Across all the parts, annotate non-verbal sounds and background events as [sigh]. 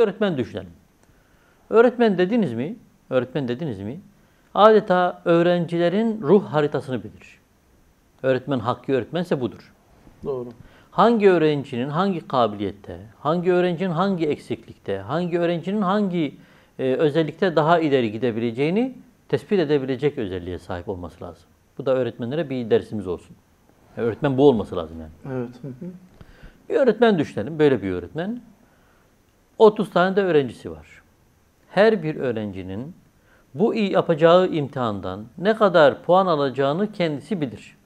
öğretmen düşünelim. Öğretmen dediniz mi? Öğretmen dediniz mi? Adeta öğrencilerin ruh haritasını bilir. Öğretmen hakkı öğretmense budur. Doğru. Hangi öğrencinin hangi kabiliyette, hangi öğrencinin hangi eksiklikte, hangi öğrencinin hangi e, özellikte daha ileri gidebileceğini tespit edebilecek özelliğe sahip olması lazım. Bu da öğretmenlere bir dersimiz olsun. Yani öğretmen bu olması lazım yani. Evet. Hı hı. Bir öğretmen düşünelim, böyle bir öğretmen. 30 tane de öğrencisi var. Her bir öğrencinin bu iyi yapacağı imtihandan ne kadar puan alacağını kendisi bilir.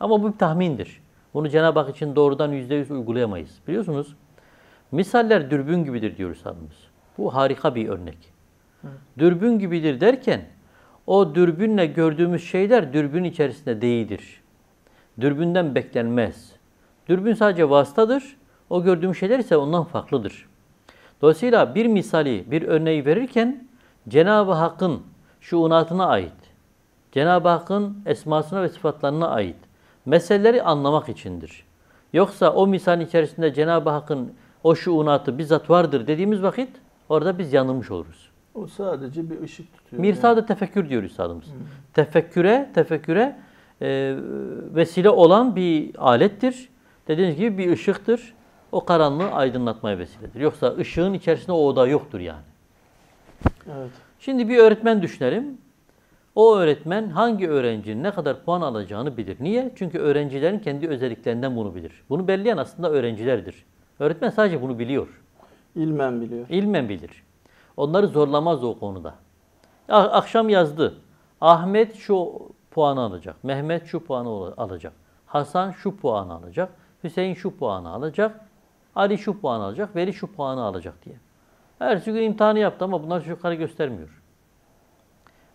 Ama bu bir tahmindir. Bunu Cenab-ı Hak için doğrudan yüzde yüz uygulayamayız. Biliyorsunuz, misaller dürbün gibidir diyor Üstadımız. Bu harika bir örnek. Dürbün gibidir derken, o dürbünle gördüğümüz şeyler dürbün içerisinde değildir. Dürbünden beklenmez. Dürbün sadece vasıtadır. O gördüğümüz şeyler ise ondan farklıdır. Dolayısıyla bir misali, bir örneği verirken Cenab-ı Hakk'ın şuunatına ait, Cenab-ı Hakk'ın esmasına ve sıfatlarına ait meseleleri anlamak içindir. Yoksa o misalin içerisinde Cenab-ı Hakk'ın o şuunatı bizzat vardır dediğimiz vakit orada biz yanılmış oluruz. O sadece bir ışık tutuyor. Mirsada tefekkür diyor üstadımız. Tefekküre, tefekküre e, vesile olan bir alettir. Dediğiniz gibi bir ışıktır. O karanlığı aydınlatmaya vesiledir. Yoksa ışığın içerisinde o oda yoktur yani. Evet. Şimdi bir öğretmen düşünelim. O öğretmen hangi öğrencinin ne kadar puan alacağını bilir. Niye? Çünkü öğrencilerin kendi özelliklerinden bunu bilir. Bunu belirleyen aslında öğrencilerdir. Öğretmen sadece bunu biliyor. İlmen biliyor. İlmen bilir. Onları zorlamaz o konuda. Akşam yazdı. Ahmet şu puanı alacak. Mehmet şu puanı al- alacak. Hasan şu puanı alacak. Hüseyin şu puanı alacak. Ali şu puanı alacak. Veli şu puanı alacak diye. Ertesi gün imtihanı yaptı ama bunlar çocuklara göstermiyor.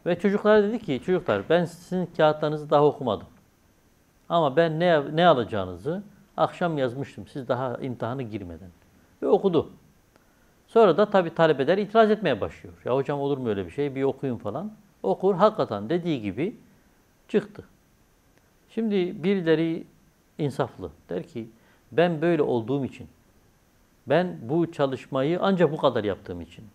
Ve çocuklara dedi ki çocuklar ben sizin kağıtlarınızı daha okumadım. Ama ben ne, ne alacağınızı akşam yazmıştım siz daha imtihanı girmeden. Ve okudu. Sonra da tabii talebeler itiraz etmeye başlıyor. Ya hocam olur mu öyle bir şey? Bir okuyun falan. Okur. Hakikaten dediği gibi çıktı. Şimdi birileri insaflı. Der ki ben böyle olduğum için, ben bu çalışmayı ancak bu kadar yaptığım için,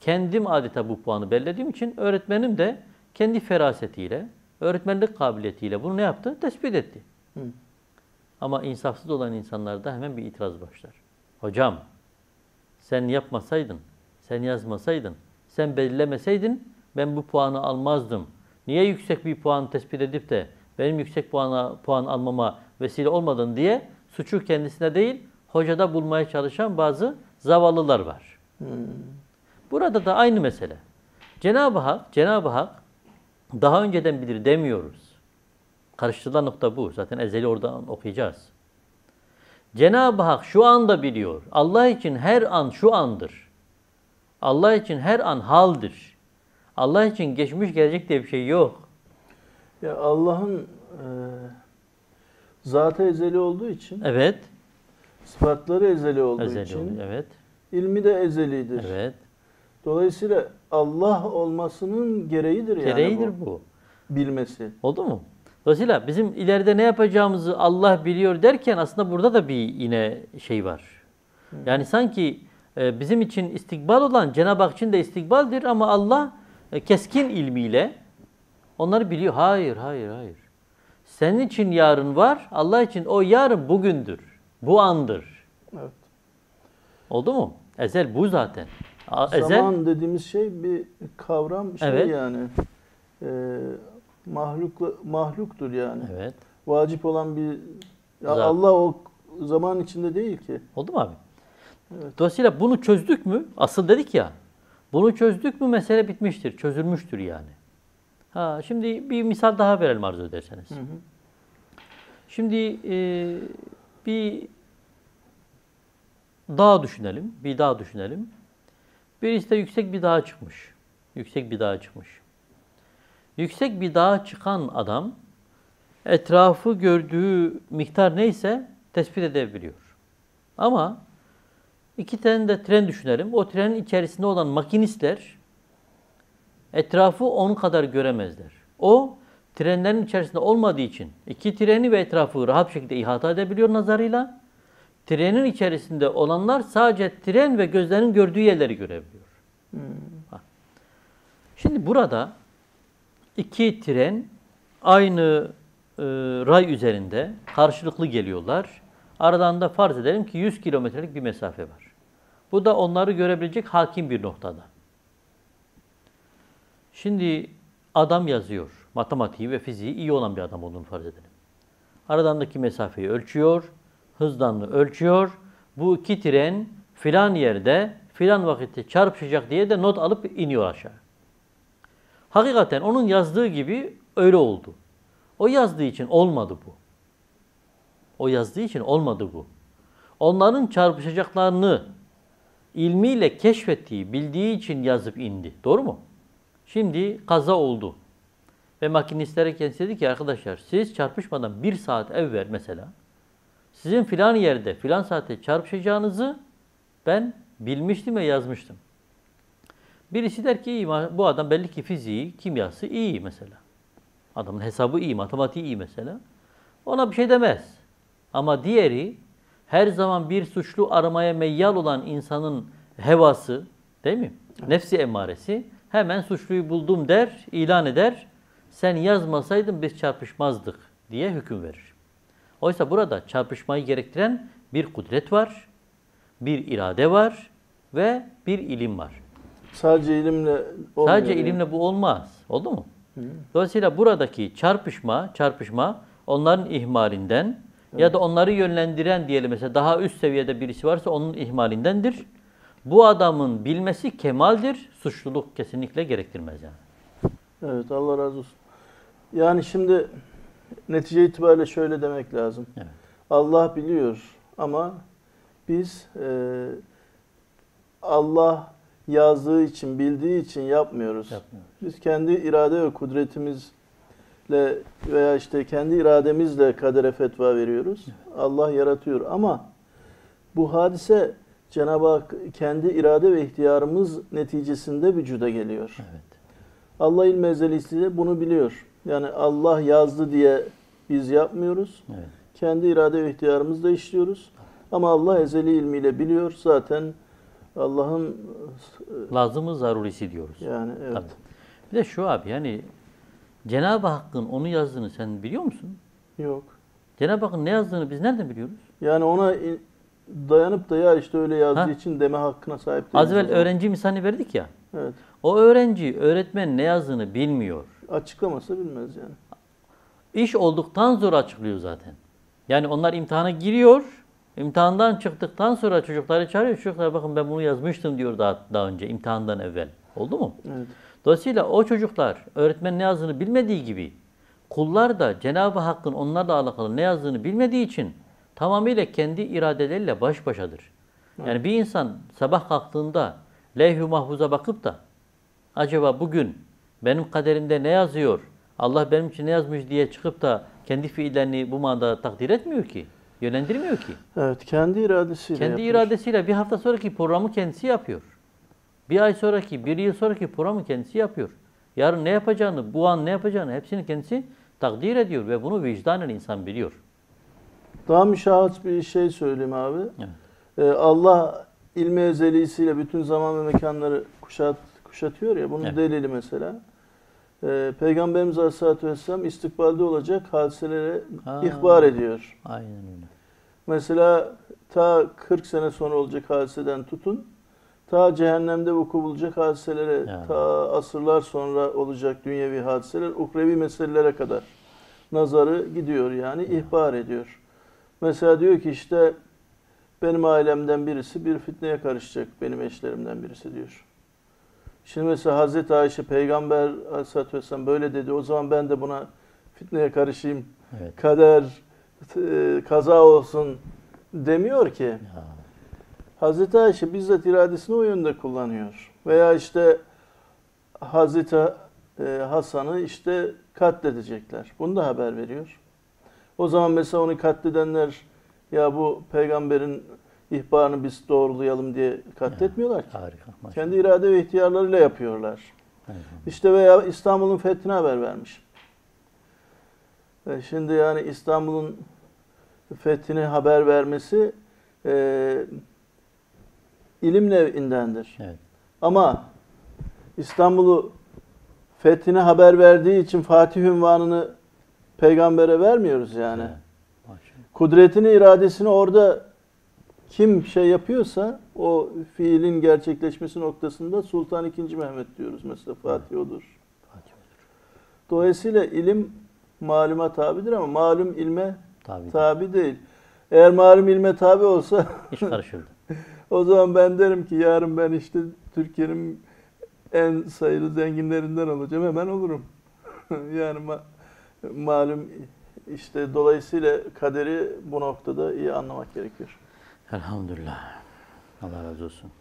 kendim adeta bu puanı belirlediğim için öğretmenim de kendi ferasetiyle, öğretmenlik kabiliyetiyle bunu ne yaptı? Tespit etti. Hı. Ama insafsız olan insanlarda hemen bir itiraz başlar. Hocam sen yapmasaydın, sen yazmasaydın, sen belirlemeseydin ben bu puanı almazdım. Niye yüksek bir puan tespit edip de benim yüksek puana, puan almama vesile olmadın diye suçu kendisine değil hocada bulmaya çalışan bazı zavallılar var. Burada da aynı mesele. Cenab-ı Hak, Cenab-ı Hak daha önceden bilir demiyoruz. Karıştırılan nokta bu. Zaten ezeli oradan okuyacağız. Cenab-ı Hak şu anda biliyor. Allah için her an şu andır. Allah için her an haldir. Allah için geçmiş gelecek diye bir şey yok. Ya Allah'ın e, zatı ezeli olduğu için, Evet. Sıfatları ezeli olduğu Ezeli için, oluyor. Evet. ilmi de ezelidir. Evet. Dolayısıyla Allah olmasının gereğidir yani Gereğidir bu. bu. Bilmesi. Oldu mu? Dolayısıyla bizim ileride ne yapacağımızı Allah biliyor derken aslında burada da bir yine şey var. Yani sanki e, bizim için istikbal olan Cenab-ı Hak için de istikbaldir ama Allah e, keskin ilmiyle onları biliyor. Hayır, hayır, hayır. Senin için yarın var, Allah için o yarın bugündür. Bu andır. Evet. Oldu mu? Ezel bu zaten. Ezel Zaman dediğimiz şey bir kavram şey Evet. yani. E, mahlukla, mahluktur yani. Evet. Vacip olan bir ya. Allah o zaman içinde değil ki. Oldu mu abi? Evet. Dolayısıyla bunu çözdük mü? Asıl dedik ya. Bunu çözdük mü mesele bitmiştir. Çözülmüştür yani. Ha, şimdi bir misal daha verelim arzu ederseniz. Hı hı. Şimdi e, bir dağ düşünelim. Bir dağ düşünelim. Birisi de yüksek bir dağa çıkmış. Yüksek bir dağa çıkmış. Yüksek bir dağa çıkan adam etrafı gördüğü miktar neyse tespit edebiliyor. Ama iki tane de tren düşünelim. O trenin içerisinde olan makinistler etrafı onun kadar göremezler. O trenlerin içerisinde olmadığı için iki treni ve etrafı rahat bir şekilde ihata edebiliyor nazarıyla. Trenin içerisinde olanlar sadece tren ve gözlerinin gördüğü yerleri görebiliyor. Hmm. Şimdi burada iki tren aynı e, ray üzerinde karşılıklı geliyorlar. Aradan da farz edelim ki 100 kilometrelik bir mesafe var. Bu da onları görebilecek hakim bir noktada. Şimdi adam yazıyor. Matematiği ve fiziği iyi olan bir adam olduğunu farz edelim. Aralarındaki mesafeyi ölçüyor, hızlarını ölçüyor. Bu iki tren filan yerde filan vakitte çarpışacak diye de not alıp iniyor aşağı. Hakikaten onun yazdığı gibi öyle oldu. O yazdığı için olmadı bu. O yazdığı için olmadı bu. Onların çarpışacaklarını ilmiyle keşfettiği, bildiği için yazıp indi. Doğru mu? Şimdi kaza oldu. Ve makinistlere kendisi dedi ki arkadaşlar siz çarpışmadan bir saat evvel mesela sizin filan yerde filan saatte çarpışacağınızı ben bilmiştim ve yazmıştım. Birisi der ki iyi, bu adam belli ki fiziği, kimyası iyi mesela. Adamın hesabı iyi, matematiği iyi mesela. Ona bir şey demez. Ama diğeri her zaman bir suçlu aramaya meyyal olan insanın hevası değil mi? Nefsi emaresi hemen suçluyu buldum der, ilan eder. Sen yazmasaydın biz çarpışmazdık diye hüküm verir. Oysa burada çarpışmayı gerektiren bir kudret var, bir irade var ve bir ilim var. Sadece ilimle olmuyor. Sadece yani. ilimle bu olmaz. Oldu mu? Dolayısıyla buradaki çarpışma, çarpışma onların ihmalinden ya da onları yönlendiren diyelim mesela daha üst seviyede birisi varsa onun ihmalindendir. Bu adamın bilmesi kemaldir. Suçluluk kesinlikle gerektirmez yani. Evet Allah razı olsun. Yani şimdi netice itibariyle şöyle demek lazım. Evet. Allah biliyor ama biz e, Allah yazdığı için, bildiği için yapmıyoruz. Yapmıyoruz. Biz kendi irade ve kudretimizle veya işte kendi irademizle kadere fetva veriyoruz. Allah yaratıyor ama bu hadise Cenab-ı Hak kendi irade ve ihtiyarımız neticesinde vücuda geliyor. Evet. Allah ilmi ezelisiyle bunu biliyor. Yani Allah yazdı diye biz yapmıyoruz. Evet. Kendi irade ve ihtiyarımızla işliyoruz. Ama Allah ezeli ilmiyle biliyor. Zaten Allah'ın Lazımı zarurisi diyoruz. yani evet. Tabii. Bir de şu abi yani Cenab-ı Hakk'ın onu yazdığını sen biliyor musun? Yok. Cenab-ı Hakk'ın ne yazdığını biz nereden biliyoruz? Yani ona dayanıp da ya işte öyle yazdığı Ha? için deme hakkına sahip değiliz. Az evvel öğrenci misalini verdik ya. Evet. O öğrenci öğretmen ne yazdığını bilmiyor. Açıklamasa bilmez yani. İş olduktan sonra açıklıyor zaten. Yani onlar imtihana giriyor. İmtihandan çıktıktan sonra çocukları çağırıyor. Çocuklar bakın ben bunu yazmıştım diyor daha, daha önce imtihandan evvel. Oldu mu? Evet. Dolayısıyla o çocuklar öğretmen ne yazdığını bilmediği gibi kullar da Cenab-ı Hakk'ın onlarla alakalı ne yazdığını bilmediği için tamamıyla kendi iradeleriyle baş başadır. Yani bir insan sabah kalktığında levh-i mahfuza bakıp da acaba bugün benim kaderimde ne yazıyor, Allah benim için ne yazmış diye çıkıp da kendi fiillerini bu manada takdir etmiyor ki, yönlendirmiyor ki. Evet. Kendi iradesiyle Kendi yapıyor. iradesiyle bir hafta sonraki programı kendisi yapıyor. Bir ay sonraki, bir yıl sonraki programı kendisi yapıyor. Yarın ne yapacağını, bu an ne yapacağını hepsini kendisi takdir ediyor ve bunu vicdanen insan biliyor. Daha müşahhat bir şey söyleyeyim abi. Evet. Ee, Allah ilmi ezelisiyle bütün zaman ve mekanları kuşat, kuşatıyor ya. Bunun Evet. delili mesela. Ee, Peygamberimiz Aleyhisselatü Vesselam istikbalde olacak hadiselere Ha. ihbar ediyor. Aynen öyle. Mesela ta 40 sene sonra olacak hadiseden tutun, ta cehennemde vuku bulacak hadiselere, Yani. ta asırlar sonra olacak dünyevi hadiseler, ukrevi meselelere kadar nazarı gidiyor yani ihbar ediyor. Mesela diyor ki işte benim ailemden birisi bir fitneye karışacak, benim eşlerimden birisi diyor. Şimdi mesela Hazreti Ayşe peygamber aleyhissalatü vesselam böyle dedi. O zaman ben de buna fitneye karışayım Evet. kader, e, kaza olsun demiyor ki. Ya. Hazreti Ayşe bizzat iradesini o yönde kullanıyor. Veya işte Hazreti e, Hasan'ı işte katledecekler. Bunu da haber veriyor. O zaman mesela onu katledenler ya bu peygamberin ihbarını biz doğrulayalım diye katletmiyorlar ki. Harika. maşallah. Kendi irade ve ihtiyarlarıyla yapıyorlar. Evet. İşte veya İstanbul'un fethine haber vermiş. E şimdi yani İstanbul'un fethine haber vermesi e, ilim nevindendir. Evet. Ama İstanbul'u fethine haber verdiği için Fatih ünvanını peygambere vermiyoruz yani. Evet. Maşallah. Kudretini, iradesini orada kim şey yapıyorsa o fiilin gerçekleşmesi noktasında Sultan II. Mehmet diyoruz mesela Fatih odur. Dolayısıyla ilim maluma tabidir ama malum ilme Tabii. tabi değil. Eğer malum ilme tabi olsa İş karışırdı. [laughs] o zaman ben derim ki yarın ben işte Türkiye'nin en sayılı zenginlerinden olacağım. Hemen olurum. [laughs] yani ma- malum işte dolayısıyla kaderi bu noktada iyi anlamak gerekiyor. Elhamdülillah. Allah razı olsun.